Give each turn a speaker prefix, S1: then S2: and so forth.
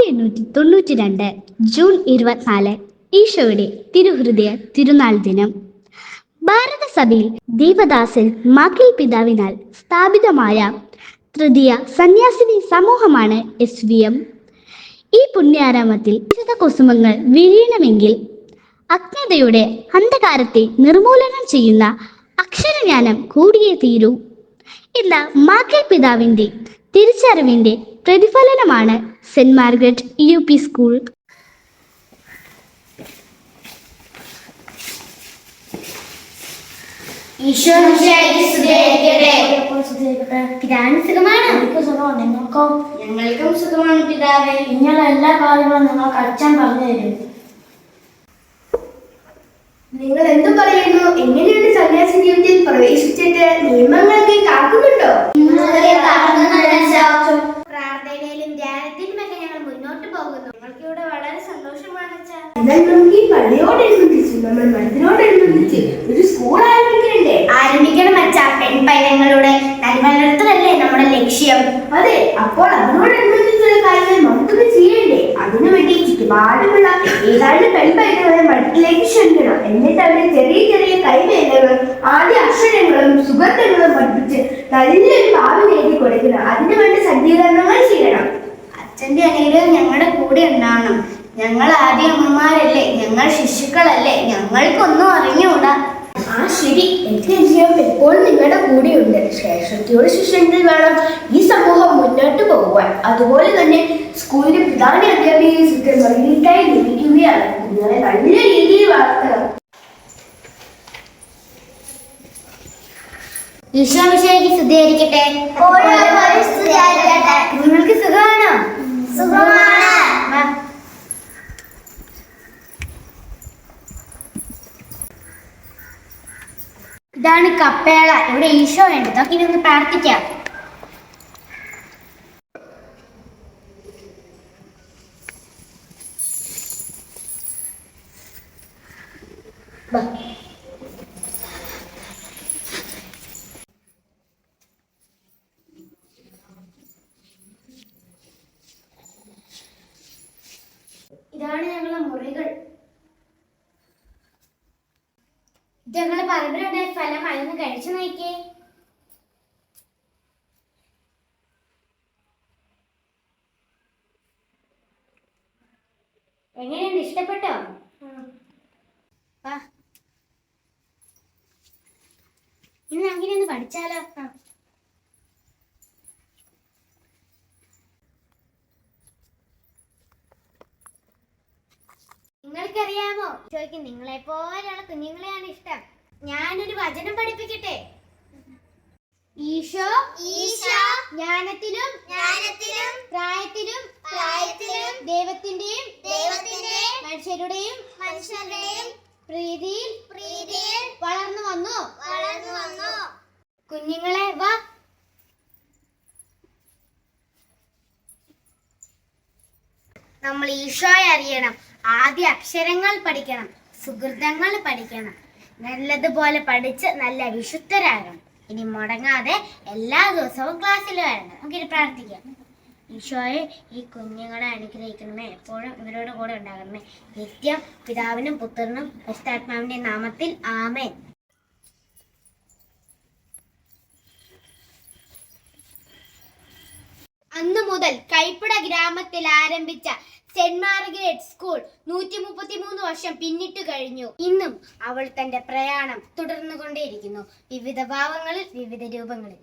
S1: ആയിരത്തി എണ്ണൂറ്റി തൊണ്ണൂറ്റി രണ്ട് ജൂൺ ഇരുപത്തിനാല് ഈശോയുടെ തിരുഹൃദയ തിരുനാൾ ദിനം. ഭാരത സഭയിൽ ദേവദാസൻ മാക്കിൽ പിതാവിനാൽ സ്ഥാപിതമായ തൃതീയ സന്യാസിനി സമൂഹമാണ് എസ് വി എം. ഈ പുണ്യാരാമത്തിൽ കുസുമങ്ങൾ വിരിയണമെങ്കിൽ അജ്ഞതയുടെ അന്ധകാരത്തെ നിർമൂലനം ചെയ്യുന്ന അക്ഷരജ്ഞാനം കൂടിയേ തീരൂ. എന്ന മാക്കൽ പിതാവിന്റെ തിരിച്ചറിവിന്റെ പ്രതിഫലനമാണ് saint Margaret U P school.
S2: പിതാവിന് സുഖമാണ്.
S3: എനിക്ക് സുഖമാണ്. നിങ്ങൾക്കോ
S2: ഞങ്ങൾക്കും സുഖമാണ് പിതാവേ.
S3: ഇങ്ങനെയുള്ള എല്ലാ കാര്യങ്ങളും നിങ്ങൾക്ക് അച്ഛൻ പറഞ്ഞു തരും.
S4: നിങ്ങൾ എന്തു പറയുന്നു? എങ്ങനെയുണ്ട് സന്യാസി ജീവിതത്തിൽ പ്രവേശിച്ചിട്ട് നിയമങ്ങളൊക്കെ കാക്കുന്നുണ്ടോ
S2: പ്രാർത്ഥനയിലും ധ്യാനത്തിലുമൊക്കെ ഞങ്ങൾ മുന്നോട്ട് പോകുന്നു ഞങ്ങൾക്ക് ഇവിടെ വളരെ സന്തോഷമാണ് അച്ഛാ
S4: എന്നാൽ നമുക്ക് ഈ പള്ളിയോടനുബന്ധിച്ച് നമ്മൾ മതത്തിനോടനുബന്ധിച്ച് ഒരു സ്കൂൾ ആരംഭിക്കണ്ടേ?
S2: ആരംഭിക്കണം അച്ഛാ പെൺ പൈതങ്ങളുടെ നന്മനടത്തലല്ലേ നമ്മുടെ ലക്ഷ്യം.
S4: അതെ അപ്പോൾ അതിനോടനുബന്ധിച്ചുള്ള കാര്യങ്ങൾ നമുക്കൊന്ന് ചെയ്യണ്ടേ? അതിനുവേണ്ടി ചുറ്റുപാടുമുള്ള ഏതാണ്ട് പെൺപൈതങ്ങളെ മഠത്തിലേക്ക് ക്ഷണിക്കണം. എന്നിട്ട് അവരെ ചെറിയ ചെറിയ കൈവേലകൾ ആദ്യ അക്ഷരങ്ങളും സുഗന്ധങ്ങളും പഠിപ്പിച്ച് നല്ലൊരു ഭാവി നേടി കൊടുക്കണം. അതിനുവേണ്ട സജ്ജീകരണങ്ങൾ ചെയ്യണം.
S2: അച്ഛന്റെ അനുഗ്രഹം ഞങ്ങളുടെ കൂടെ ഉണ്ടാവണം. ഞങ്ങൾ ആദ്യ അമ്മമാരല്ലേ ഞങ്ങൾ ശിശുക്കളല്ലേ? ഞങ്ങൾക്കൊന്നും അറിഞ്ഞുകൂടാ.
S4: ആ ശരി എന്റെ വിജയം എപ്പോഴും നിങ്ങളുടെ കൂടെയുണ്ട്. ശേഷത്തിയോട് ശിഷ്യങ്കിൽ വേണം ഈ സമൂഹം മുന്നോട്ട് പോകുവാൻ. അതുപോലെ തന്നെ സ്കൂളിന്റെ പ്രധാന സുഖമറിയിട്ടായി നിയമിക്കുകയാണ് കുഞ്ഞുങ്ങളെ നല്ല രീതിയിൽ വളർത്തണം.
S2: ഈശോ വിഷയക്ക് സ്തുതിയായിരിക്കട്ടെ. നിങ്ങൾക്ക് സുഖമാണോ വാ. ഇതാണ് കപ്പേള ഇവിടെ ഈശോ വേണ്ടത് നമുക്ക് ഇനി ഒന്ന് പ്രാർത്ഥിക്കാം. ഇതാണ് ഞങ്ങളുടെ മുറികൾ. ഇത് പറമ്പിലുണ്ടായ ഫലം അതൊന്ന് കഴിച്ചു നോക്കിയേ. എങ്ങനെയുണ്ട്? ഇഷ്ടപ്പെട്ടോ. ഇന്ന് അങ്ങനെ ഒന്ന് പഠിച്ചാലോ നിങ്ങൾക്കറിയാമോ? ചോദിക്കും നിങ്ങളെ പോലെയുള്ള കുഞ്ഞുങ്ങളെയാണ് ഇഷ്ടം. ഞാനൊരു വചനം പഠിപ്പിക്കട്ടെ? ഈശോ ഈശോ ജ്ഞാനത്തിലും ജ്ഞാനത്തിലും പ്രായത്തിലും പ്രായത്തിലും ദൈവത്തിന്റെയും ദൈവത്തിന്റെയും മനുഷ്യരുടെയും മനുഷ്യരുടെയും പ്രീതിയിൽ പ്രീതിയിൽ വളർന്നു വന്നു. വളർന്നു വന്നു. കുഞ്ഞുങ്ങളെ വാ. നമ്മൾ ഈശോയെ അറിയണം. ആദ്യ അക്ഷരങ്ങൾ പഠിക്കണം സുഹൃതങ്ങൾ പഠിക്കണം. നല്ലതുപോലെ പഠിച്ച് നല്ല വിശുദ്ധരാകണം. ഇനി മുടങ്ങാതെ എല്ലാ ദിവസവും ക്ലാസ്സിൽ വരണം. നമുക്കിനി പ്രാർത്ഥിക്കാം. ഈശോയെ ഈ കുഞ്ഞുങ്ങളെ അനുഗ്രഹിക്കണമേ. എപ്പോഴും ഇവരോട് കൂടെ ഉണ്ടാകണമേ. നിത്യം പിതാവിനും പുത്രനും പരിശുദ്ധാത്മാവിന്റെ നാമത്തിൽ ആമേൻ. അന്നു മുതൽ കൈപ്പട ഗ്രാമത്തിൽ ആരംഭിച്ച സെന്റ് മാർഗരറ്റ് സ്കൂൾ നൂറ്റി മുപ്പത്തിമൂന്ന് വർഷം പിന്നിട്ട് കഴിഞ്ഞു. ഇന്നും അവൾ തന്റെ പ്രയാണം തുടർന്നുകൊണ്ടേയിരിക്കുന്നു. വിവിധ ഭാവങ്ങളിൽ വിവിധ രൂപങ്ങളിൽ.